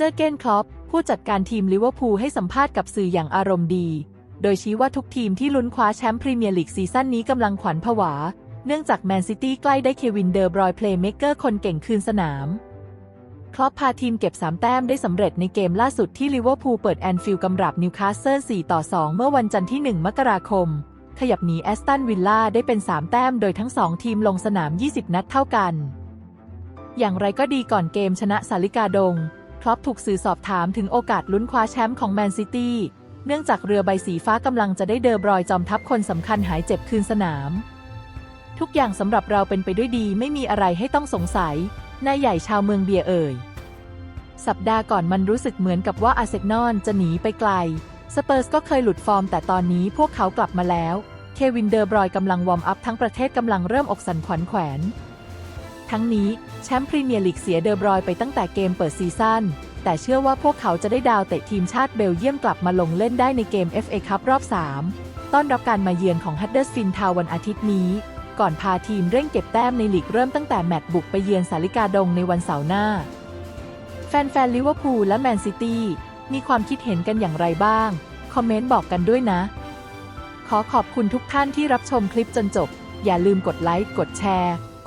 เจอร์เกนคลอปผู้จัดการทีมลิเวอร์พูลให้สัมภาษณ์กับสื่ออย่างอารมณ์ดี โดยชี้ว่าทุกทีมที่ลุ้นคว้าแชมป์พรีเมียร์ลีกซีซั่นนี้กำลังขวัญผวา เนื่องจากแมนซิตี้ใกล้ได้เควินเดอร์บรอยเพลย์เมกเกอร์คนเก่งคืนสนาม คลอปพาทีมเก็บ 3 แต้มได้สำเร็จในเกมล่าสุดที่ลิเวอร์พูลเปิดแอนฟิลด์กำรับนิวคาสเซิล4ต่อ 2 เมื่อวันจันทร์ที่ 1 มกราคม ขยับหนีแอสตันวิลล่าได้เป็น 3 แต้มโดยทั้ง 2 ทีมลงสนาม 20 นัดเท่ากัน อย่างไรก็ดีก่อนเกมชนะสาลิกาดง คลอปถูกสื่อสอบถามถึงโอกาสลุ้นคว้าแชมป์ของแมนซิตี้ เนื่องจากเรือใบสีฟ้ากำลังจะได้เดอบรอยจอมทัพคนสำคัญหายเจ็บคืนสนาม ทุกอย่างสำหรับเราเป็นไปด้วยดีไม่มีอะไรให้ต้องสงสัย นายใหญ่ชาวเมืองเบียเอ่ย สัปดาห์ก่อนมันรู้สึกเหมือนกับว่าอาร์เซนอลจะหนีไปไกล สเปอร์สก็เคยหลุดฟอร์ม แต่ตอนนี้พวกเขากลับมาแล้ว เควินเดอร์บรอยกำลังวอร์มอัพทั้งประเทศกำลังเริ่มอกสั่นขวัญแขวน ทั้งนี้แชมป์พรีเมียร์ลีกเสียเดอร์บรอยไปตั้งแต่เกมเปิดซีซั่นแต่เชื่อว่าพวกเขาจะได้ดาวเตะทีมชาติเบลเยียมกลับมาลงเล่นได้ในเกม FA คัพรอบ 3 ต้อนรับการมาเยือนของฮัตเดอร์สฟินทาววันอาทิตย์นี้ ก่อนพาทีมเร่งเก็บแต้มในลีกเริ่มตั้งแต่แมตช์บุกไปเยือนสาลิกาดงในวันเสาร์หน้า แฟนๆลิเวอร์พูลและแมนซิตี้มีความคิดเห็นกันอย่างไรบ้าง คอมเมนต์บอกกันด้วยนะ ขอขอบคุณทุกท่านที่รับชมคลิปจนจบ อย่าลืมกดไลค์กดแชร์